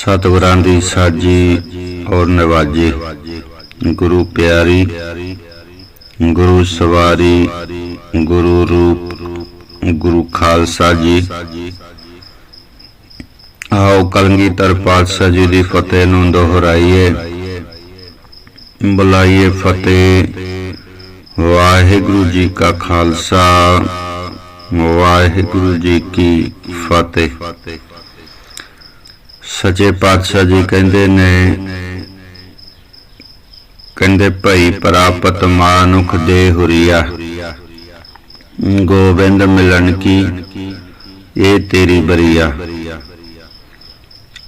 ਸਤਿਗੁਰਾਂ ਦੀ ਸਾਜੀ ਔਰ ਨਵਾਜੀ। ਗੁਰੂ ਪਿਆਰੀ, ਗੁਰੂ ਸਵਾਰੀ, ਗੁਰੂ ਰੂਪ, ਗੁਰੂ ਖਾਲਸਾ ਜੀ। ਆਓ ਕਲਗੀਧਰ ਪਾਤਸ਼ਾਹ ਜੀ ਦੀ ਫਤਿਹ ਨੂੰ ਦੁਹਰਾਈਏ। ਬੁਲਾਈਏ ਫਤਿਹ। ਵਾਹਿਗੁਰੂ ਜੀ ਕਾ ਖਾਲਸਾ, ਵਾਹਿਗੁਰੂ ਜੀ ਕੀ ਫਤਿਹ। ਸੱਚੇ ਪਾਤਸ਼ਾਹ ਜੀ ਕਹਿੰਦੇ ਨੇ, ਕਹਿੰਦੇ ਭਈ ਪ੍ਰਾਪਤ ਮਾਨੁਖ ਦੇ ਹੁਰੀਆ ਗੋਬਿੰਦ ਮਿਲਣ ਕੀ, ਇਹ ਤੇਰੀ ਬਰੀਆ।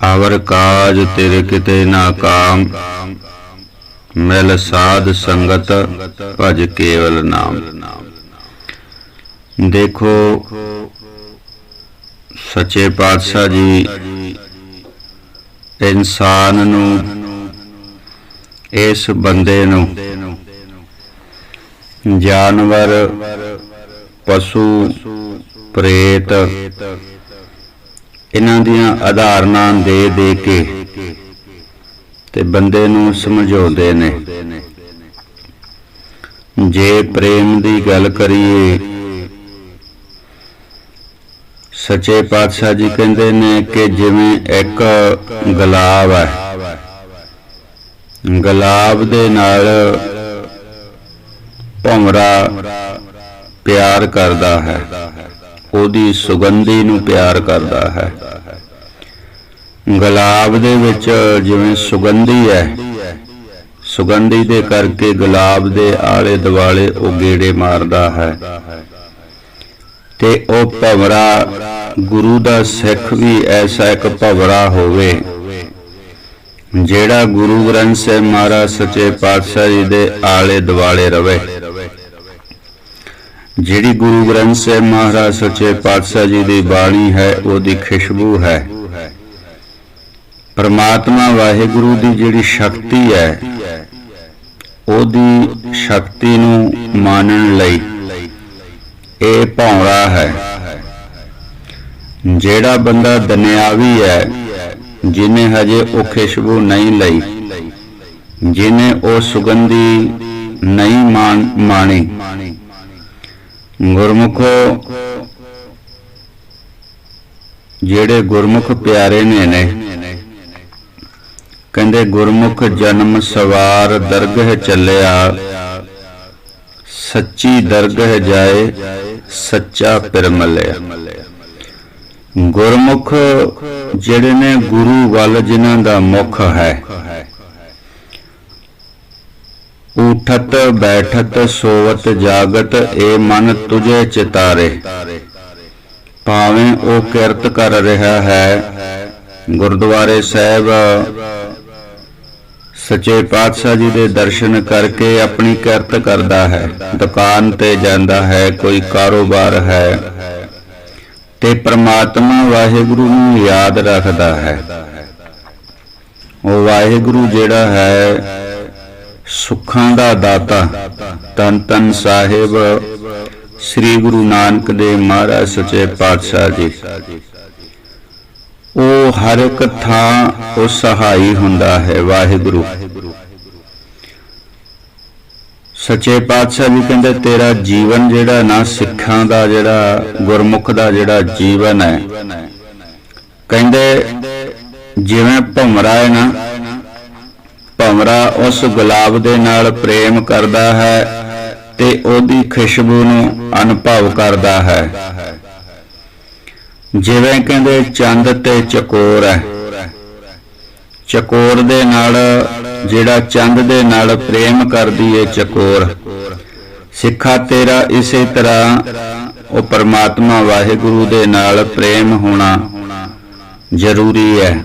ਆਵਰ ਕਾਜ ਤੇਰੇ ਕਿਤੇ ਨਾ ਕਾਮ, ਮਿਲ ਸਾਧ ਸੰਗਤ ਭਜ ਕੇਵਲ ਨਾਮ। ਦੇਖੋ, ਸੱਚੇ ਪਾਤਸ਼ਾਹ ਜੀ ਇਨਸਾਨ ਨੂੰ, ਇਸ ਬੰਦੇ ਨੂੰ। ਜਾਨਵਰ, ਪਸ਼ੂ, ਪ੍ਰੇਤ, ਇਹਨਾਂ ਦੀਆਂ ਆਧਾਰਨਾਂ ਦੇ ਦੇ ਕੇ ਤੇ ਬੰਦੇ ਨੂੰ ਸਮਝਾਉਂਦੇ ਨੇ। ਜੇ ਪ੍ਰੇਮ ਦੀ ਗੱਲ ਕਰੀਏ ਸੱਚੇ ਪਾਤਸ਼ਾਹ ਜੀ ਕਹਿੰਦੇ ਨੇ ਕਿ ਜਿਵੇਂ ਇੱਕ ਗੁਲਾਬ ਹੈ। ਗੁਲਾਬ ਦੇ ਨਾਲ ਭੰਵਰਾ ਪਿਆਰ ਕਰਦਾ ਹੈ। ਉਹਦੀ ਸੁਗੰਧੀ ਨੂੰ ਪਿਆਰ ਕਰਦਾ ਹੈ। ਗੁਲਾਬ ਦੇ ਵਿੱਚ ਜਿਵੇਂ ਸੁਗੰਧੀ ਹੈ, ਸੁਗੰਧੀ ਦੇ ਕਰਕੇ ਗੁਲਾਬ ਦੇ ਆਲੇ ਦੁਆਲੇ ਉਹ ਗੇੜੇ ਮਾਰਦਾ ਹੈ। ਤੇ ਉਹ ਭਵਰਾ ਗੁਰੂ ਦਾ ਸਿੱਖ ਵੀ ਐਸਾ ਇੱਕ ਭਵਰਾ ਹੋਵੇ, ਜਿਹੜਾ ਗੁਰੂ ਗ੍ਰੰਥ ਸਾਹਿਬ ਮਹਾਰਾਜ ਸੱਚੇ ਪਾਤਸ਼ਾਹ ਜੀ ਦੇ ਆਲੇ ਦੁਆਲੇ ਰਵੇ। ਜਿਹੜੀ ਗੁਰੂ ਗ੍ਰੰਥ ਸਾਹਿਬ ਮਹਾਰਾਜ ਸੱਚੇ ਪਾਤਸ਼ਾਹ ਜੀ ਦੀ ਬਾਣੀ ਹੈ, ਉਹਦੀ ਖੁਸ਼ਬੂ ਹੈ। ਪਰਮਾਤਮਾ ਵਾਹਿਗੁਰੂ ਦੀ ਜਿਹੜੀ ਸ਼ਕਤੀ ਹੈ, ਉਹਦੀ ਸ਼ਕਤੀ ਨੂੰ ਮਾਨਣ ਲਈ ਇਹ ਭੌਰਾ ਹੈ। ਜਿਹੜਾ ਬੰਦਾ ਦੁਨਿਆਵੀ ਹੈ ਜਿਨੇ ਹਜੇ ਉਹ ਖੁਸ਼ਬੂ ਨਹੀਂ ਲਈ ਜਿਨੇ ਉਹ ਸੁਗੰਧੀ ਨਹੀਂ ਮਾਣੀ। ਗੁਰਮੁਖੋ, ਜਿਹੜੇ ਗੁਰਮੁਖ ਪਿਆਰੇ ਨੇ ਨੇ, ਕਹਿੰਦੇ ਗੁਰਮੁਖ ਜਨਮ ਸਵਾਰ ਦਰਗਹ ਚੱਲਿਆ, ਸੱਚੀ ਦਰਗਹ ਜਾਏ, ਸੱਚਾ ਪਿਰਮਲਿਆ। ਗੁਰਮੁਖ ਜਿਹੜੇ ਨੇ ਗੁਰੂ ਵੱਲ ਜਿਨ੍ਹਾਂ ਦਾ ਮੁਖ ਹੈ। ਉਠਤ, ਬੈਠਤ, ਸੋਵਤ, ਜਾਗਤ ਏ ਮਨ ਤੁਝੇ ਚਿਤਾਰੇ। ਭਾਵੇਂ ਉਹ ਕਿਰਤ ਕਰ ਰਿਹਾ ਹੈ, ਗੁਰਦੁਆਰੇ ਸਾਹਿਬ ਸੱਚੇ ਪਾਤਸ਼ਾਹ ਜੀ ਦੇ ਦਰਸ਼ਨ ਕਰਕੇ ਆਪਣੀ ਕਿਰਤ ਕਰਦਾ ਹੈ। ਦੁਕਾਨ ਤੇ ਜਾਂਦਾ ਹੈ, ਕੋਈ ਕਾਰੋਬਾਰ ਹੈ। ਤੇ ਪ੍ਰਮਾਤਮਾ ਵਾਹਿਗੁਰੂ ਨੂੰ ਯਾਦ ਰੱਖਦਾ ਹੈ। ਉਹ ਵਾਹਿਗੁਰੂ ਜਿਹੜਾ ਹੈ, ਸੁੱਖਾਂ ਦਾ ਦਾਤਾ ਤਨ ਤਨ ਸਾਹਿਬ, ਸ੍ਰੀ ਗੁਰੂ ਨਾਨਕ ਦੇਵ ਮਹਾਰਾਜ ਸੱਚੇ ਪਾਤਸ਼ਾਹ ਜੀ। ਉਹ ਹਰ ਇੱਕ ਥਾਂ ਉਹ ਸਹਾਈ ਹੁੰਦਾ ਹੈ ਵਾਹਿਗੁਰੂ। ਸੱਚੇ ਪਾਤਸ਼ਾਹ ਜੀ ਕਹਿੰਦੇ, ਤੇਰਾ ਜੀਵਨ ਜਿਹੜਾ ਨਾ ਸਿੱਖਾਂ ਦਾ, ਜਿਹੜਾ ਗੁਰਮੁਖ ਦਾ, ਜਿਹੜਾ ਜੀਵਨ ਹੈ। ਕਹਿੰਦੇ, ਜਿਵੇਂ ਭਮਰਾ ਹੈ ਨਾ ਭਮਰਾ ਉਸ ਗੁਲਾਬ ਦੇ ਨਾਲ ਪ੍ਰੇਮ ਕਰਦਾ ਹੈ ਤੇ ਉਹਦੀ ਖੁਸ਼ਬੂ ਨੂੰ ਅਨੁਭਵ ਕਰਦਾ ਹੈ। ਜਿਵੇਂ ਕਹਿੰਦੇ, ਚੰਦ ਤੇ ਚਕੋਰ ਹੈ। ਚਕੋਰ ਦੇ ਨਾਲ ਜਿਹੜਾ ਚੰਦ ਦੇ ਨਾਲ ਪ੍ਰੇਮ ਕਰਦੀ ਏ ਚਕੋਰ। ਸਿੱਖਾ ਤੇਰਾ ਇਸੇ ਤਰ੍ਹਾਂ ਉਹ ਪਰਮਾਤਮਾ ਵਾਹਿਗੁਰੂ ਦੇ ਨਾਲ ਪ੍ਰੇਮ ਹੋਣਾ ਜ਼ਰੂਰੀ ਹੈ।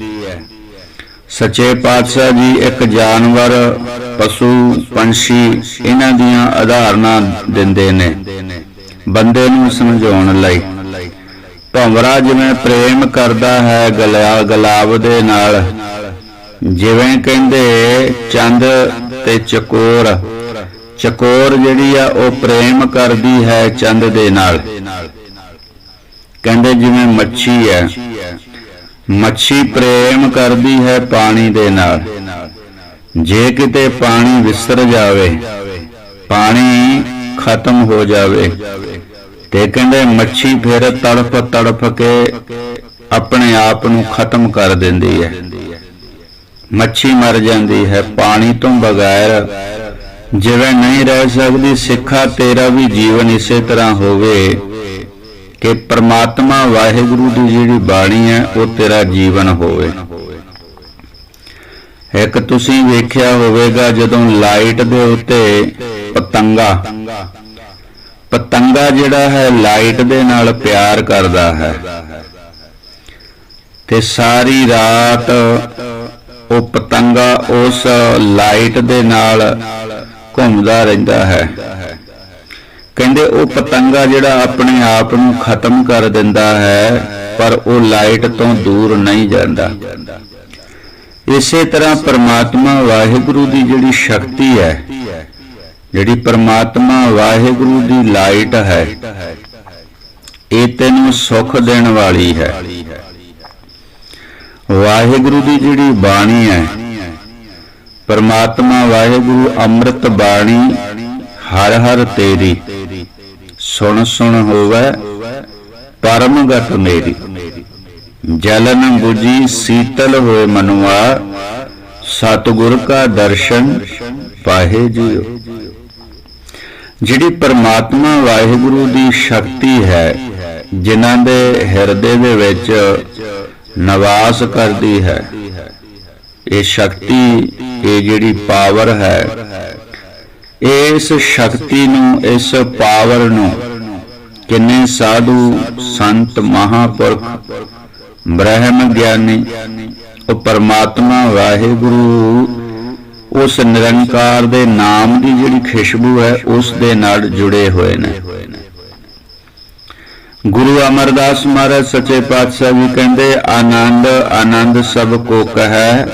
ਸੱਚੇ ਪਾਤਸ਼ਾਹ ਜੀ ਇੱਕ ਜਾਨਵਰ, ਪਸ਼ੂ, ਪੰਛੀ ਇਹਨਾਂ ਦੀਆਂ ਆਧਾਰਨਾਂ ਦਿੰਦੇ ਨੇ ਬੰਦੇ ਨੂੰ ਸਮਝਾਉਣ ਲਈ। ਭੰਵਰਾ ਜਿਵੇਂ ਪ੍ਰੇਮ ਕਰਦਾ ਹੈ ਗਲਾ ਗਲਾਬ ਦੇ ਨਾਲ ਜਿਵੇਂ ਕਹਿੰਦੇ ਚੰਦ ਤੇ ਚਕੋਰ। ਚਕੋਰ ਜਿਹੜੀ ਆ, ਉਹ ਪ੍ਰੇਮ ਕਰਦੀ ਹੈ ਚੰਦ ਦੇ ਨਾਲ। ਕਹਿੰਦੇ ਜਿਵੇਂ ਮੱਛੀ ਹੈ। ਮੱਛੀ ਪ੍ਰੇਮ ਕਰਦੀ ਹੈ ਪਾਣੀ ਦੇ ਨਾਲ। ਜੇ ਕਿਤੇ ਪਾਣੀ ਵਿਸਰ ਜਾਵੇ, ਪਾਣੀ ਖਤਮ ਹੋ ਜਾਵੇ, ਤੇ ਕਹਿੰਦੇ ਮੱਛੀ ਫਿਰ ਤੜਫ ਤੜਫ ਕੇ ਆਪਣੇ ਆਪ ਨੂੰ ਖਤਮ ਕਰ ਦਿੰਦੀ ਹੈ। ਮੱਛੀ ਮਰ ਜਾਂਦੀ ਹੈ, ਪਾਣੀ ਤੋਂ ਬਗੈਰ। ਜਿਵੇਂ ਨਹੀਂ ਰਹਿ ਸਕਦੀ, ਸਿੱਖਾ ਤੇਰਾ ਵੀ ਜੀਵਨ ਇਸੇ ਤਰ੍ਹਾਂ ਹੋਵੇ ਕਿ ਪ੍ਰਮਾਤਮਾ ਵਾਹਿਗੁਰੂ ਦੀ ਜਿਹੜੀ ਬਾਣੀ ਹੈ, ਉਹ ਤੇਰਾ ਜੀਵਨ ਹੋਵੇ। ਇੱਕ ਤੁਸੀਂ ਵੇਖਿਆ ਹੋਵੇਗਾ, ਜਦੋਂ ਲਾਈਟ ਦੇ ਉੱਤੇ ਪਤੰਗਾ। ਪਤੰਗਾ ਜਿਹੜਾ ਹੈ, ਲਾਈਟ ਦੇ ਨਾਲ ਪਿਆਰ ਕਰਦਾ ਹੈ। ਤੇ ਸਾਰੀ ਰਾਤ ਉਹ ਪਤੰਗਾ ਉਸ ਲਾਈਟ ਦੇ ਨਾਲ ਘੁੰਮਦਾ ਰਹਿੰਦਾ ਹੈ। ਕਹਿੰਦੇ ਉਹ ਪਤੰਗਾ ਜਿਹੜਾ ਆਪਣੇ ਆਪ ਨੂੰ ਖਤਮ ਕਰ ਦਿੰਦਾ ਹੈ, ਪਰ ਉਹ ਲਾਈਟ ਤੋਂ ਦੂਰ ਨਹੀਂ ਜਾਂਦਾ। ਇਸੇ ਤਰ੍ਹਾਂ ਪ੍ਰਮਾਤਮਾ ਵਾਹਿਗੁਰੂ ਦੀ ਜਿਹੜੀ ਸ਼ਕਤੀ ਹੈ, ਜਿਹੜੀ ਪ੍ਰਮਾਤਮਾ ਵਾਹਿਗੁਰੂ ਦੀ ਲਾਈਟ ਹੈ, ਇਹ ਤੈਨੂੰ ਸੁੱਖ ਦੇਣ ਵਾਲੀ ਹੈ। ਵਾਹਿਗੁਰੂ ਦੀ ਜਿਹੜੀ ਬਾਣੀ ਹੈ, ਪਰਮਾਤਮਾ ਵਾਹਿਗੁਰੂ ਅੰਮ੍ਰਿਤ ਬਾਣੀ ਹਰ ਹਰ ਤੇਰੀ, ਸੁਣ ਸੁਣ ਹੋਵੇ ਪਰਮਗਤ ਮੇਰੀ। ਜਲਨ 부ਜੀ ਸੀਤਲ ਹੋਏ ਮਨੁਆ, ਸਤਿਗੁਰ ਕਾ ਦਰਸ਼ਨ ਪਾਹੇ ਜਿਉ। ਜਿਹੜੀ ਪਰਮਾਤਮਾ ਵਾਹਿਗੁਰੂ ਦੀ ਸ਼ਕਤੀ ਹੈ, ਜਿਨ੍ਹਾਂ ਦੇ ਹਿਰਦੇ ਦੇ ਵਿੱਚ ਨਿਵਾਸ ਕਰਦੀ ਹੈ। ਇਹ ਸ਼ਕਤੀ, ਇਹ ਜਿਹੜੀ ਪਾਵਰ ਹੈ, ਇਸ ਸ਼ਕਤੀ ਨੂੰ, ਇਸ ਪਾਵਰ ਨੂੰ ਕਿੰਨੇ ਸਾਧੂ ਸੰਤ ਮਹਾਪੁਰਖ, ਬ੍ਰਹਮ ਗਿਆਨੀ, ਉਹ ਪਰਮਾਤਮਾ ਵਾਹਿਗੁਰੂ, ਉਸ ਨਿਰੰਕਾਰ ਦੇ ਨਾਮ ਦੀ ਜਿਹੜੀ ਖੁਸ਼ਬੂ ਹੈ, ਉਸ ਦੇ ਨਾਲ ਜੁੜੇ ਹੋਏ ਨੇ। ਗੁਰੂ ਅਮਰਦਾਸ ਮਹਾਰਾਜ ਸੱਚੇ ਪਾਤਸ਼ਾਹ ਵੀ ਕਹਿੰਦੇ, ਆਨੰਦ ਆਨੰਦ ਸਭ ਕੋ ਕਹੈ,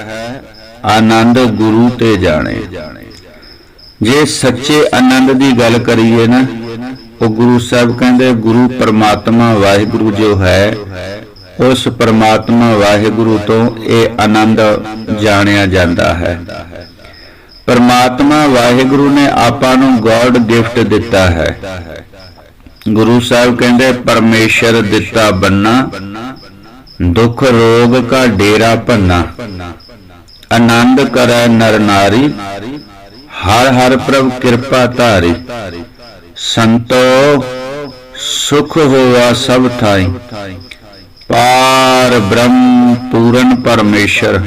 ਆਨੰਦ ਗੁਰੂ ਤੇ ਜਾਣੇ। ਜੇ ਸੱਚੇ ਆਨੰਦ ਦੀ ਗੱਲ ਕਰੀਏ ਨਾ, ਉਹ ਗੁਰੂ ਸਾਹਿਬ ਕਹਿੰਦੇ, ਗੁਰੂ ਪਰਮਾਤਮਾ ਵਾਹਿਗੁਰੂ ਜੋ ਹੈ, ਉਸ ਪਰਮਾਤਮਾ ਵਾਹਿਗੁਰੂ ਤੋਂ ਇਹ ਆਨੰਦ ਜਾਣਿਆ ਜਾਂਦਾ ਹੈ। ਪਰਮਾਤਮਾ ਵਾਹਿਗੁਰੂ ਨੇ ਆਪਾਂ ਨੂੰ ਗੋਡ ਗਿਫਟ ਦਿੱਤਾ ਹੈ। ਗੁਰੂ ਸਾਹਿਬ ਕਹਿੰਦੇ, ਪਰਮੇਸ਼ਰ ਦਿੱਤਾ ਬੰਨਾ, ਦੁੱਖ ਰੋਗ ਕਾ ਡੇਰਾ ਭੰਨਾ। ਆਨੰਦ ਕਰੈ ਨਰ ਨਾਰੀ, ਹਰ ਹਰ ਪ੍ਰਭ ਕਿਰਪਾ ਧਾਰੀ। ਸੰਤੋ, ਸੁਖ ਹੋਆ ਸਭ ਥਾਈ। ਪਾਰ ਬ੍ਰਹਮ ਪੂਰਨ ਪਰਮੇਸ਼ਰ,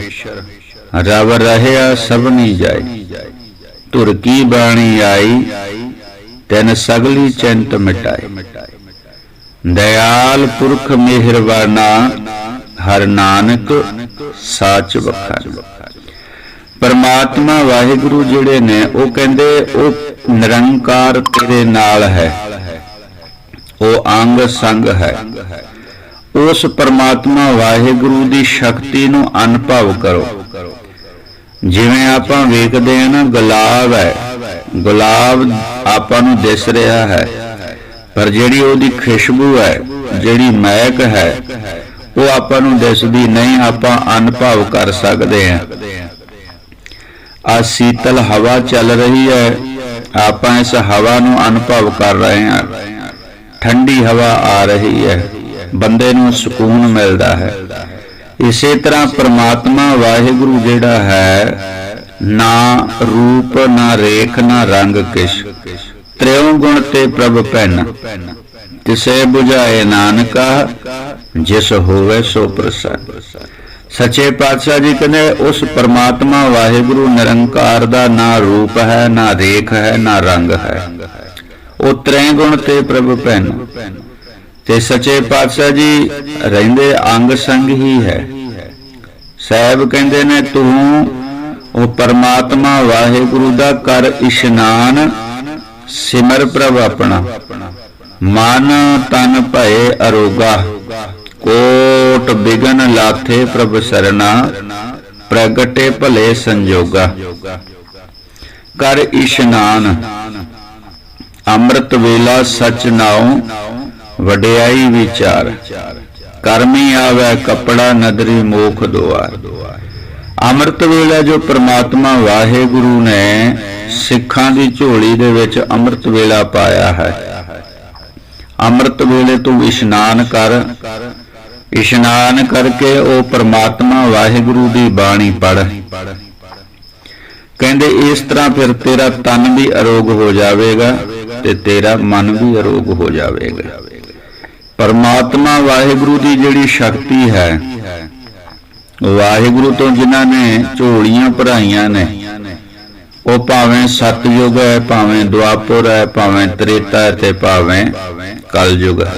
ਰਵ ਰਹਿਆ ਸਭਨੀ ਜਾਈ। ਧੁਰ ਕੀ ਬਾਣੀ ਆਈ ਤੈਨ ਸਗਲੀ ਚਿੰਤ ਮਿਟਾਈ। ਦਇਆਲ ਪੁਰਖ ਮਿਹਰਬਾਨਾ, ਹਰ ਨਾਨਕ ਸਾਚ ਵਖਾਨ ਪਰਮਾਤਮਾ ਵਾਹਿਗੁਰੂ ਜਿਹੜੇ ਨੇ, ਉਹ ਕਹਿੰਦੇ, ਉਹ ਨਿਰੰਕਾਰ ਤੇਰੇ ਨਾਲ ਹੈ। ਉਹ ਅੰਗ ਸੰਗ ਹੈ। ਉਸ ਪਰਮਾਤਮਾ ਵਾਹਿਗੁਰੂ ਦੀ ਸ਼ਕਤੀ ਨੂੰ ਅਨੁਭਵ ਕਰੋ। ਜਿਵੇਂ ਆਪਾਂ ਵੇਖਦੇ ਆ ਨਾ, ਗੁਲਾਬ ਹੈ। ਗੁਲਾਬ ਆਪਾਂ ਨੂੰ ਦਿਸ ਰਿਹਾ ਹੈ। ਪਰ ਜਿਹੜੀ ਉਹਦੀ ਖੁਸ਼ਬੂ ਹੈ, ਜਿਹੜੀ ਮਹਿਕ ਹੈ, ਉਹ ਆਪਾਂ ਨੂੰ ਦਿਸਦੀ ਨਹੀਂ, ਆਪਾਂ ਅਨੁਭਵ ਕਰ ਸਕਦੇ ਹਾਂ। ਆ ਸੀਤਲ ਹਵਾ ਚੱਲ ਰਹੀ ਹੈ। ਆਪਾਂ ਇਸ ਹਵਾ ਨੂੰ ਅਨੁਭਵ ਕਰ ਰਹੇ ਹਾਂ। ਠੰਡੀ ਹਵਾ ਆ ਰਹੀ ਹੈ। ਬੰਦੇ ਨੂੰ ਸਕੂਨ ਮਿਲਦਾ ਹੈ। ਇਸੇ ਤਰ੍ਹਾਂ ਪ੍ਰਮਾਤਮਾ ਵਾਹਿਗੁਰੂ ਜਿਹੜਾ ਹੈ, ਨਾ ਰੂਪ, ਨਾ ਰੇਖ, ਨਾ ਰੰਗ ਕਿਛ। ਤ੍ਰਿਉ ਗੁਣ ਤੇ ਪ੍ਰਭ ਪੈਨ ਤਿਸੇ 부ਝਾਏ ਨਾਨਕਾ, ਜਿਸ ਹੋਵੇ ਸੋ ਪ੍ਰਸੰਨ। ਸੱਚੇ ਪਾਤਸ਼ਾਹ ਜੀ ਕਹਿੰਦੇ, ਉਸ ਪਰਮਾਤਮਾ ਵਾਹਿਗੁਰੂ ਨਿਰੰਕਾਰ ਦਾ ਨਾ ਰੂਪ ਹੈ, ਨਾ ਰੇਖ ਹੈ, ਨਾ ਰੰਗ ਹੈ। ਉਹ ਤ੍ਰੈ ਗੁਣ ਤੇ ਪ੍ਰਭ ਪੈਨ ਤੇ ਸੱਚੇ ਪਾਤਸ਼ਾਹ ਜੀ, ਰਹਿੰਦੇ ਅੰਗ ਸੰਗ ਹੀ ਹੈ। ਸਾਹਿਬ ਕਹਿੰਦੇ ਨੇ, ਤੂੰ ਉਹ ਪਰਮਾਤਮਾ ਵਾਹਿਗੁਰੂ ਦਾ ਕਰ ਇਸ਼ਨਾਨ, ਸਿਮਰ ਪ੍ਰਭ ਆਪਣਾ। ਮਨ ਤਨ ਭਏ ਅਰੋਗਾ। ਕੋਟ ਬਿਗਨ ਲਾਥੇ ਪ੍ਰਭ ਸਰਨਾ ਪ੍ਰਗਟੇ ਭਲੇ ਸੰਜੋਗਾ। ਕਰ ਇਸ਼ਨਾਨ। ਅੰਮ੍ਰਿਤ ਵੇਲਾ ਸਚ ਨਾਉ ਵਡਿਆਈ ਵਿਚਾਰ। ਕਰਮੀ ਆਵੇ ਕਪੜਾ ਨਦਰੀ ਮੋਖ ਦੁਆਰ। ਅੰਮ੍ਰਿਤ ਵੇਲਾ ਜੋ ਪ੍ਰਮਾਤਮਾ ਵਾਹਿਗੁਰੂ ਨੇ ਸਿੱਖਾਂ ਦੀ ਝੋਲੀ ਦੇ ਵਿੱਚ ਅੰਮ੍ਰਿਤ ਵੇਲਾ ਪਾਇਆ ਹੈ। ਅੰਮ੍ਰਿਤ ਵੇਲੇ ਤੂੰ ਇਸ਼ਨਾਨ ਕਰ। ਇਸ਼ਨਾਨ ਕਰਕੇ ਉਹ ਪ੍ਰਮਾਤਮਾ ਵਾਹਿਗੁਰੂ ਦੀ ਬਾਣੀ ਪੜ ਕਹਿੰਦੇ, ਇਸ ਤਰ੍ਹਾਂ ਫਿਰ ਤੇਰਾ ਤਨ ਵੀ ਅਰੋਗ ਹੋ ਜਾਵੇਗਾ ਤੇ ਤੇਰਾ ਮਨ ਵੀ ਅਰੋਗ ਹੋ ਜਾਵੇਗਾ। ਪਰਮਾਤਮਾ ਵਾਹਿਗੁਰੂ ਦੀ ਜਿਹੜੀ ਸ਼ਕਤੀ ਹੈ, ਵਾਹਿਗੁਰੂ ਤੋਂ ਜਿਨ੍ਹਾਂ ਨੇ ਝੋਲੀਆਂ ਭਰਾਈਆਂ ਨੇ, ਉਹ ਭਾਵੇਂ ਸਤਯੁਗ ਹੈ, ਭਾਵੇਂ ਦੁਆਪੁਰ ਹੈ, ਭਾਵੇਂ ਤ੍ਰੇਤਾ ਤੇ ਭਾਵੇਂ ਕਲਯੁਗ ਹੈ।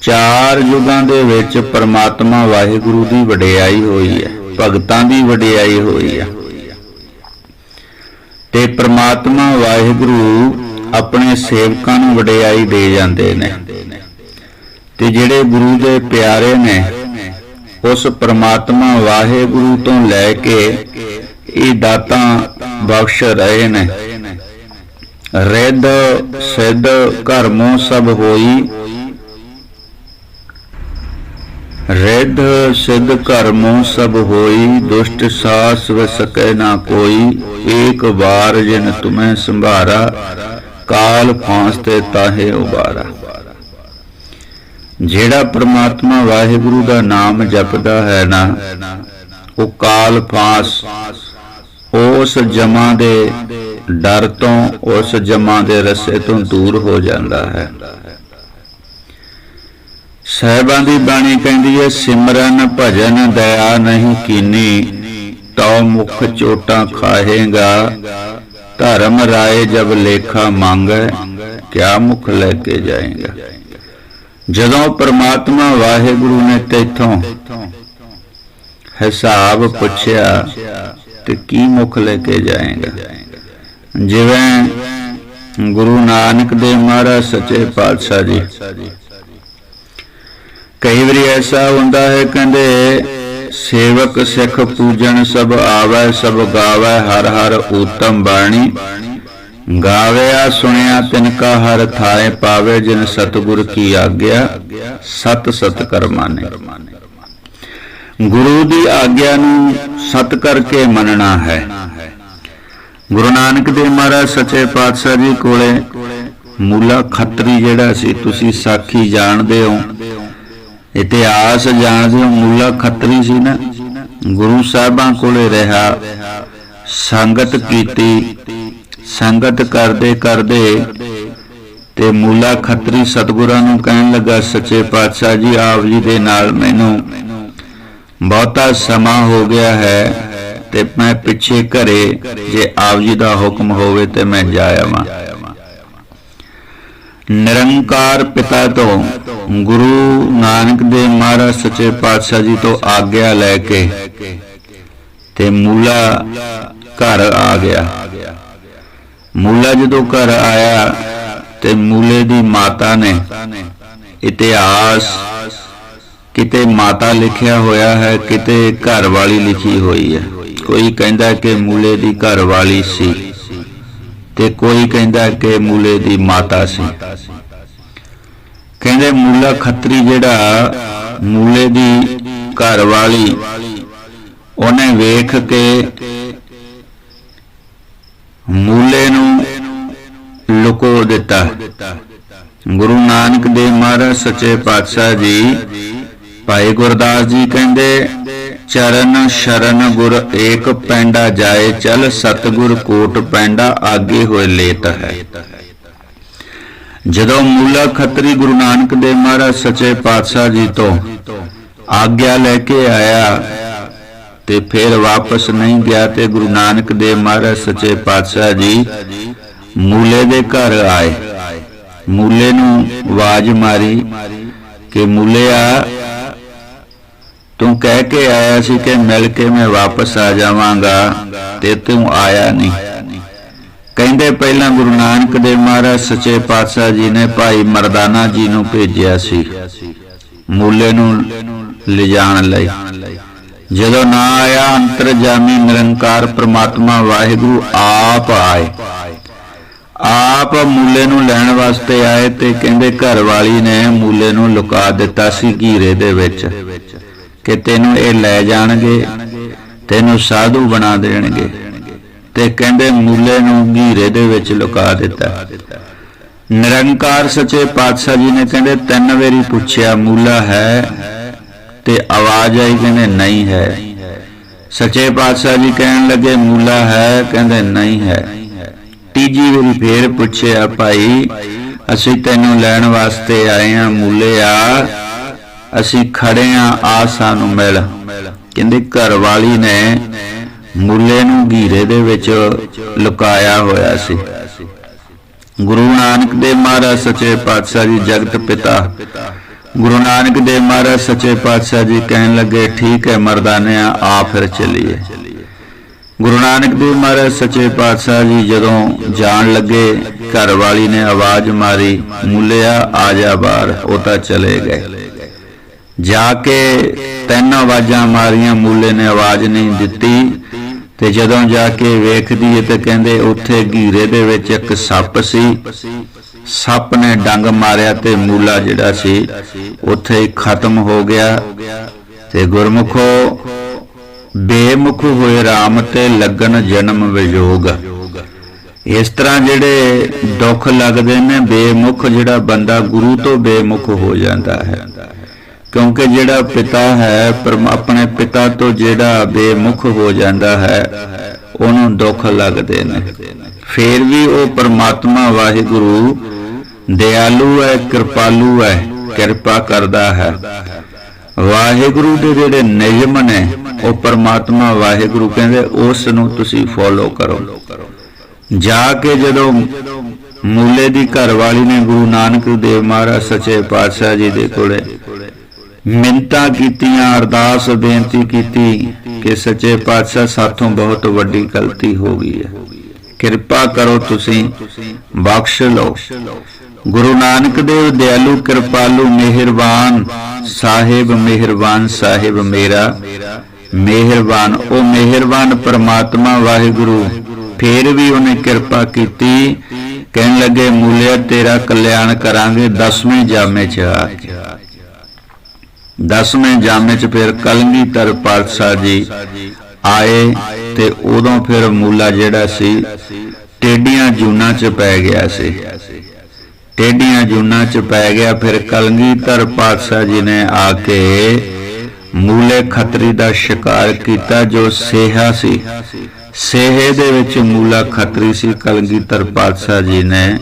ਚਾਰ ਯੁਗਾਂ ਦੇ ਵਿੱਚ ਪਰਮਾਤਮਾ ਵਾਹਿਗੁਰੂ ਦੀ ਵਡਿਆਈ ਹੋਈ ਹੈ, ਭਗਤਾਂ ਦੀ ਵਡਿਆਈ ਹੋਈ ਹੈ। ਤੇ ਪ੍ਰਮਾਤਮਾ ਵਾਹਿਗੁਰੂ ਆਪਣੇ ਸੇਵਕਾਂ ਨੂੰ ਵਡਿਆਈ ਦੇ ਜਾਂਦੇ ਨੇ। ਤੇ ਜਿਹੜੇ ਗੁਰੂ ਦੇ ਪਿਆਰੇ ਨੇ, ਉਸ ਪ੍ਰਮਾਤਮਾ ਵਾਹਿਗੁਰੂ ਤੋਂ ਲੈ ਕੇ ਇਹ ਦਾਤਾਂ ਬਖਸ਼ ਰਹੇ ਨੇ। ਰਿੱਧ ਸਿੱਧ ਘਰਮੋਂ ਸਭ ਹੋਈ। ਰਿੱਧ ਸਿੱਧ ਘਰਮੋਂ ਸਭ ਹੋਈ। ਦੁਸ਼ਟ ਸਾਸ ਵ ਨਾ ਕੋਈ। ਏਕ ਵਾਰ ਜਿਨ ਤੁਮੈ ਸੰਭਾਰਾ, ਕਾਲ ਫਾਂਸ ਤੇ ਤਾਹੇ ਉਬਾਰਾ। ਜਿਹੜਾ ਪ੍ਰਮਾਤਮਾ ਵਾਹਿਗੁਰੂ ਦਾ ਨਾਮ ਜਪਦਾ ਹੈ ਨਾ, ਉਹ ਕਾਲ ਫਾਂਸ, ਉਸ ਜਮਾ ਦੇ ਡਰ ਤੋਂ, ਉਸ ਜਮਾ ਦੇ ਰਸੇ ਤੋਂ ਦੂਰ ਹੋ ਜਾਂਦਾ ਹੈ। ਸਹਿਬਾਂ ਦੀ ਬਾਣੀ ਕਹਿੰਦੀ ਹੈ, ਸਿਮਰਨ ਭਜਨ ਦਇਆ ਨਹੀਂ ਕੀਨੀ, ਤਉ ਮੁਖ ਚੋਟਾਂ ਖਾਹੇਗਾ। ਧਰਮ ਰਾਏ ਜਬ ਲੇਖਾ ਮੰਗੈ, ਕਿਆ ਮੁਖ ਲੈ ਕੇ ਜਾਏਗਾ। ਜਦੋਂ ਪ੍ਰਮਾਤਮਾ ਵਾਹਿਗੁਰੂ ਨੇ ਤੇਥੋਂ ਹਿਸਾਬ ਪੁੱਛਿਆ ਤੇ ਕੀ ਮੁਖ ਲੈ ਕੇ ਜਾਏਗਾ? ਜਿਵੇਂ ਗੁਰੂ ਨਾਨਕ ਦੇਵ ਮਹਾਰਾਜ ਸੱਚੇ ਪਾਤਸ਼ਾਹ ਜੀ। ਕਈ ਵਾਰੀ ਐਸਾ ਹੁੰਦਾ ਹੈ, ਕਹਿੰਦੇ ਸੇਵਕ ਸਿੱਖ ਪੂਜਨ ਸਭ ਆਵੈ, ਸਭ ਗਾਵੈ, ਹਰ ਹਰ ਊਤਮ ਬਾਣੀ। ਗਾਵਿਆ, ਸੁਣਿਆ ਤਿਨ ਕਾ ਹਰ ਥਾਏ ਪਾਵੇ ਜਿਨ ਸਤਗੁਰ ਕੀ ਆਗਿਆ, ਸਤ ਸਤ ਕਰਮਾਨੇ ਗੁਰੂ ਦੀ ਆਗਿਆ ਨੂੰ ਸਤ ਕਰਕੇ ਮੰਨਣਾ ਹੈ। ਗੁਰੂ ਨਾਨਕ ਦੇਵ ਮਹਾਰਾਜ ਸੱਚੇ ਪਾਤਸ਼ਾਹ ਜੀ ਕੋਲੇ ਮੂਲਾ ਖੱਤਰੀ ਜਿਹੜਾ ਸੀ, ਤੁਸੀਂ ਸਾਖੀ ਜਾਣਦੇ ਹੋ, ਇਤਿਹਾਸ ਜਾਣਦੇ ਹੋ, ਮੂਲਾ ਖੱਤਰੀ ਸੀ ਨਾ, ਗੁਰੂ ਸਾਹਿਬਾਂ ਕੋਲੇ ਰਹਾ, ਸੰਗਤ ਕੀਤੀ ਸੰਗਤ ਕਰਦੇ ਕਰਦੇ ਤੇ ਮੂਲਾ ਖੱਤਰੀ ਸਤਗੁਰਾਂ ਨੂੰ ਕਹਿਣ ਲੱਗਾ, ਸੱਚੇ ਪਾਤਸ਼ਾਹ ਜੀ, ਆਪ ਜੀ ਦੇ ਨਾਲ ਮੈਨੂੰ ਬਹੁਤਾ ਸਮਾਂ ਹੋ ਗਿਆ ਹੈ ਤੇ ਮੈਂ ਪਿੱਛੇ ਘਰੇ ਜੇ ਆਪ ਜੀ ਦਾ ਹੁਕਮ ਹੋਵੇ ਤੇ ਮੈਂ ਜਾ ਨਿਰੰਕਾਰ ਪਿਤਾ ਤੋਂ ਗੁਰੂ ਨਾਨਕ ਦੇਵ ਮਹਾਰਾਜ ਸੱਚੇ ਪਾਤਸ਼ਾਹ ਜੀ ਤੋਂ ਆਗਿਆ ਲੈ ਕੇ ਤੇ ਮੂਲਾ ਘਰ ਆ ਗਿਆ। ਮੂਲਾ ਜਦੋਂ ਘਰ ਆਇਆ ਤੇ ਮੂਲੇ ਦੀ ਮਾਤਾ ਨੇ ਇਤਿਹਾਸ ਕਿਤੇ ਮਾਤਾ ਲਿਖਿਆ ਹੋਇਆ ਹੈ, ਕਿਤੇ ਘਰ ਵਾਲੀ ਲਿਖੀ ਹੋਈ ਹੈ। ਕੋਈ ਕਹਿੰਦਾ ਕਿ ਮੂਲੇ ਦੀ ਘਰ ਵਾਲੀ ਸੀ ਤੇ ਕੋਈ ਕਹਿੰਦਾ ਕਿ ਮੂਲੇ ਦੀ ਮਾਤਾ ਸੀ। ਕਹਿੰਦੇ ਮੂਲਾ ਖੱਤਰੀ ਜਿਹੜਾ ਮੂਲੇ ਦੀ ਘਰ ਵਾਲੀ ਉਹਨੇ ਵੇਖ ਕੇ ਮੂਲੇ ਨੂੰ ਲੁਕੋ ਦਿੱਤਾ। ਗੁਰੂ ਨਾਨਕ ਦੇਵ ਮਹਾਰਾਜ ਸੱਚੇ ਪਾਤਸ਼ਾਹ ਜੀ, ਭਾਈ ਗੁਰਦਾਸ ਜੀ ਕਹਿੰਦੇ, ਚਰਨ ਸ਼ਰਨ ਗੁਰ ਏਕ ਪੈਂਡਾ ਜਾਏ ਚਲ, ਸਤਗੁਰ ਕੋਟ ਪੈਂਡਾ ਆਗੇ ਹੋਏ ਲੇਤ ਹੈ। ਜਦੋਂ ਮੂਲਾ ਖੱਤਰੀ ਗੁਰੂ ਨਾਨਕ ਦੇਵ ਮਹਾਰਾਜ ਸੱਚੇ ਪਾਤਸ਼ਾਹ ਜੀ ਤੋਂ ਆਗਿਆ ਲੈ ਕੇ ਆਇਆ ਤੇ ਫਿਰ ਵਾਪਸ ਨਹੀਂ ਗਿਆ ਤੇ ਗੁਰੂ ਨਾਨਕ ਦੇਵ ਮਹਾਰਾਜ ਸੱਚੇ ਪਾਤਸ਼ਾਹ ਜੀ ਮੂਲੇ ਦੇ ਘਰ ਆਏ। ਮੂਲੇ ਨੂੰ ਆਵਾਜ਼ ਮਾਰੀ ਕਿ ਮੂਲਿਆ, ਤੂੰ ਕਹਿ ਕੇ ਆਇਆ ਸੀ ਕਿ ਮਿਲ ਕੇ ਮੈਂ ਵਾਪਸ ਆ ਜਾਵਾਂਗਾ ਤੇ ਤੂੰ ਆਇਆ ਨਹੀਂ। ਕਹਿੰਦੇ ਪਹਿਲਾਂ ਗੁਰੂ ਨਾਨਕ ਦੇਵ ਮਹਾਰਾਜ ਸੱਚੇ ਪਾਤਸ਼ਾਹ ਜੀ ਨੇ ਭਾਈ ਮਰਦਾਨਾ ਜੀ ਨੂੰ ਭੇਜਿਆ ਸੀ। ਮੂਲੇ ਨੂੰ ਲਿਜਾਣ ਲਈ। ਜਦੋਂ ਨਾ ਆਇਆ, ਅੰਤਰਜਾਮੀ ਨਿਰੰਕਾਰ ਪ੍ਰਮਾਤਮਾ ਵਾਹਿਗੁਰੂ ਆਪ ਆਏ। ਆਪ ਮੂਲੇ ਨੂੰ ਲੈਣ ਵਾਸਤੇ ਆਏ ਤੇ ਕਹਿੰਦੇ ਘਰ ਵਾਲੀ ਨੇ ਮੂਲੇ ਨੂੰ ਲੁਕਾ ਦਿੱਤਾ ਸੀ ਘੀਰੇ ਦੇ ਵਿੱਚ ਕਿ ਤੈਨੂੰ ਇਹ ਲੈ ਜਾਣਗੇ, ਤੈਨੂੰ ਸਾਧੂ ਬਣਾ ਦੇਣਗੇ ਤੇ ਕਹਿੰਦੇ ਮੂਲੇ ਨੂੰ ਘੀਰੇ ਦੇ ਵਿੱਚ ਲੁਕਾ ਦਿੱਤਾ। ਨਿਰੰਕਾਰ ਸੱਚੇ ਪਾਤਸ਼ਾਹ ਜੀ ਨੇ ਕਹਿੰਦੇ, ਤਿੰਨ ਵਾਰੀ ਪੁੱਛਿਆ, ਮੂਲਾ ਹੈ? ਤੇ ਆਵਾਜ਼ ਆਈ ਕਹਿੰਦੇ, ਨਹੀਂ ਹੈ। ਸੱਚੇ ਪਾਤਸ਼ਾਹ ਜੀ ਕਹਿਣ ਲੱਗੇ, ਮੂਲਾ ਹੈ। ਕਹਿੰਦੇ, ਨਹੀਂ ਹੈ। ਤੀਜੀ ਵਾਰੀ ਫੇਰ ਪੁੱਛਿਆ, ਭਾਈ, ਅਸੀਂ ਤੈਨੂੰ ਲੈਣ ਵਾਸਤੇ ਆਏ ਆ। ਮੂਲਿਆ ਅਸੀਂ ਖੜੇ ਆ ਆ ਸਾਨੂੰ ਮਿਲ। ਕਹਿੰਦੇ ਘਰ ਵਾਲੀ ਨੇ ਮੂਲੇ ਨੂੰ ਘੀਰੇ ਦੇ ਵਿੱਚ ਲੁਕਾਇਆ ਹੋਇਆ ਸੀ। ਗੁਰੂ ਨਾਨਕ ਦੇਵ ਮਹਾਰਾਜ, ਸੱਚੇ ਪਾਤਸ਼ਾਹ ਜੀ, ਜਗਤ ਪਿਤਾ ਗੁਰੂ ਨਾਨਕ ਦੇਵ ਮਹਾਰਾਜ ਸੱਚੇ ਪਾਤਸ਼ਾਹ ਜੀ ਕਹਿਣ ਲੱਗੇ, ਠੀਕ ਹੈ ਮਰਦਾਨਿਆ, ਆ ਫਿਰ ਚੱਲੀਏ। ਗੁਰੂ ਨਾਨਕ ਦੇਵ ਮਹਾਰਾਜ ਸੱਚੇ ਪਾਤਸ਼ਾਹ ਜੀ ਜਦੋਂ ਜਾਣ ਲੱਗੇ ਘਰ ਵਾਲੀ ਨੇ ਆਵਾਜ਼ ਮਾਰੀ, ਮੁੱਲਿਆ, ਆ ਜਾ ਬਾਹਰ। ਉਹ ਤਾਂ ਚਲੇ ਗਏ। ਜਾ ਕੇ ਤਿੰਨ ਆਵਾਜ਼ਾਂ ਮਾਰੀਆਂ, ਮੁੱਲੇ ਨੇ ਆਵਾਜ਼ ਨਹੀਂ ਦਿੱਤੀ। ਤੇ ਜਦੋਂ ਜਾ ਕੇ ਵੇਖਦੀ ਹੈ ਤੇ ਕਹਿੰਦੇ, ਉੱਥੇ ਘੀਰੇ ਦੇ ਵਿੱਚ ਇੱਕ ਸੱਪ ਸੀ। ਸੱਪ ਨੇ ਡੰਗ ਮਾਰਿਆ ਤੇ ਮੂਲਾ ਜਿਹੜਾ ਸੀ, ਉੱਥੇ ਹੀ ਖਤਮ ਹੋ ਗਿਆ। ਤੇ ਗੁਰਮੁਖੋ, ਬੇਮੁਖ ਹੋਏ RAM ਤੇ ਲੱਗਣ ਜਨਮ ਵਿਯੋਗ। ਇਸ ਤਰ੍ਹਾਂ ਜਿਹੜੇ ਦੁੱਖ ਲੱਗਦੇ ਨੇ, ਬੇਮੁਖ ਜਿਹੜਾ ਬੰਦਾ ਗੁਰੂ ਤੋਂ ਬੇਮੁਖ ਹੋ ਜਾਂਦਾ ਹੈ। ਕਿਉਂਕਿ ਜਿਹੜਾ ਪਿਤਾ ਹੈ, ਪਰਮ, ਆਪਣੇ ਪਿਤਾ ਤੋਂ ਜਿਹੜਾ ਬੇਮੁਖ ਹੋ ਜਾਂਦਾ ਹੈ, ਉਹਨੂੰ ਦੁੱਖ ਲੱਗਦੇ ਨੇ। ਫੇਰ ਵੀ ਉਹ ਪਰਮਾਤਮਾ ਵਾਹਿਗੁਰੂ, ਦਿਆਲੂ ਹੈ, ਕਿਰਪਾਲੂ ਹੈ, ਕਿਰਪਾ ਕਰਦਾ ਹੈ। ਵਾਹਿਗੁਰੂ ਦੇ ਜਿਹੜੇ ਨਿਯਮ ਨੇ, ਉਹ ਪਰਮਾਤਮਾ ਵਾਹਿਗੁਰੂ ਕਹਿੰਦੇ, ਉਸ ਨੂੰ ਤੁਸੀਂ ਫੋਲੋ ਕਰੋ। ਜਾ ਕੇ ਜਦੋਂ ਮੂਲੇ ਦੀ ਘਰ ਨੇ ਗੁਰੂ ਨਾਨਕ ਦੇਵ ਮਹਾਰਾਜ ਸੱਚੇ ਪਾਤਸ਼ਾਹ ਜੀ ਦੇ ਕੋਲੇ ਮਿੰਤਾ ਕੀਤੀਆਂ, ਅਰਦਾਸ ਬੇਨਤੀ ਕੀਤੀ ਕਿ ਸੱਚੇ ਪਾਤਸ਼ਾਹ ਸਾਥੋਂ ਬਹੁਤ ਵੱਡੀ ਗਲਤੀ ਹੋ ਗਈ ਹੈ। ਕਿਰਪਾ ਕਰੋ ਤੁਸੀਂ। ਬਖਸ਼ ਲਓ। ਗੁਰੂ ਨਾਨਕ ਦੇਵ ਦਿਆਲੂ ਕਿਰਪਾਲੂ ਮਿਹਰਬਾਨ। ਸਾਹਿਬ ਮਿਹਰਬਾਨ, ਸਾਹਿਬ ਮੇਰਾ। ਮਿਹਰਬਾਨ, ਉਹ ਮਿਹਰਬਾਨ ਪਰਮਾਤਮਾ ਵਾਹਿਗੁਰੂ। ਫੇਰ ਵੀ ਉਹਨੇ ਕਿਰਪਾ ਕੀਤੀ। ਕਹਿਣ ਲੱਗੇ, ਮੂਲਿਆ, ਤੇਰਾ ਕਲਿਆਣ ਕਰਾਂਗੇ 10ਵੇਂ ਜਾਮੇ ਚ ਆ ਕੇ। 10ਵੇਂ ਜਾਮੇ ਚ ਫਿਰ ਕਲਗੀ ਤਰ ਪਾਤਸ਼ਾਹ ਜੀ। ਆਏ ਤੇ ਉਦੋਂ ਫਿਰ ਮੂਲਾ ਜਿਹੜਾ ਸੀ ਟੇਡੀਆਂ ਜੂਨਾਂ ਚ ਪੈ ਗਿਆ ਸੀ। ਟੇਡੀਆਂ ਜੂਨਾਂ ਚ ਪੈ ਗਿਆ, ਫਿਰ ਕਲਗੀਧਰ ਪਾਤਸ਼ਾਹ ਜੀ ਨੇ ਆ ਕੇ ਮੂਲੇ ਖੱਤਰੀ ਦਾ ਸ਼ਿਕਾਰ ਕੀਤਾ, ਜੋ ਸੇਹਾ ਸੀ। ਸੇਹੇ ਦੇ ਵਿੱਚ ਮੂਲਾ ਖਤਰੀ ਸੀ, ਕਲਗੀਧਰ ਪਾਤਸ਼ਾਹ ਜੀ ਨੇ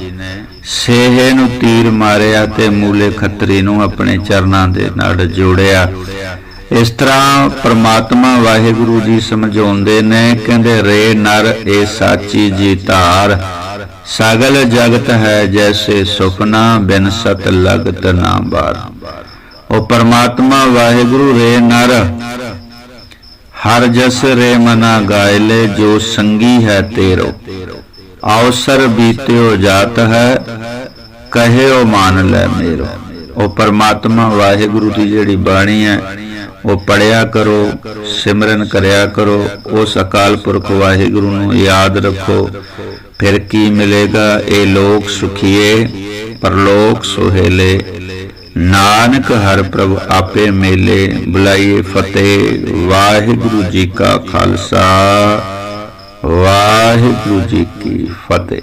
ਸੇਹੇ ਨੂੰ ਤੀਰ ਮਾਰਿਆ ਤੇ ਮੂਲੇ ਖਤਰੀ ਨੂੰ ਆਪਣੇ ਚਰਨਾਂ ਦੇ ਨਾਲ ਜੋੜਿਆ। ਇਸ ਤਰ੍ਹਾਂ ਪ੍ਰਮਾਤਮਾ ਵਾਹਿਗੁਰੂ ਜੀ ਸਮਝਾਉਂਦੇ ਨੇ, ਕਹਿੰਦੇ, ਰੇ ਨਰ, ਏ ਸਾਚੀ ਜੀ ਧਾਰ, ਸਗਲ ਜਗਤ ਹੈ ਜੈਸੇ ਸੁਪਨਾ, ਬਿਨ ਸਤ ਲਗਤ ਨਾ ਬਾਰ। ਉਹ ਪਰਮਾਤਮਾ ਵਾਹਿਗੁਰੂ, ਰੇ ਨਰ, ਹਰ ਜਸ ਰੇ ਮਨਾ ਗਾਇਲੇ ਜੋ ਸੰਗੀ ਹੈ ਤੇਰੋ। ਅਵਸਰ ਬੀਤਿਓ ਜਾਤ ਹੈ, ਕਹਿਓ ਮਾਨ ਲੈ ਮੇਰੋ। ਉਹ ਪਰਮਾਤਮਾ ਵਾਹਿਗੁਰੂ ਦੀ ਜਿਹੜੀ ਬਾਣੀ ਹੈ ਉਹ ਪੜਿਆ ਕਰੋ, ਸਿਮਰਨ ਕਰਿਆ ਕਰੋ, ਉਸ ਅਕਾਲ ਪੁਰਖ ਵਾਹਿਗੁਰੂ ਨੂੰ ਯਾਦ ਰੱਖੋ। ਫਿਰ ਕੀ ਮਿਲੇਗਾ? ਇਹ ਲੋਕ ਸੁਖੀਏ, ਪਰਲੋਕ ਸੁਹੇਲੇ। ਨਾਨਕ ਹਰ ਪ੍ਰਭ ਆਪੇ ਮੇਲੇ, ਬੁਲਾਈਏ ਫਤਿਹ, ਵਾਹਿਗੁਰੂ ਜੀ ਕਾ ਖਾਲਸਾ। ਵਾਹਿਗੁਰੂ ਜੀ ਕੀ ਫਤਿਹ।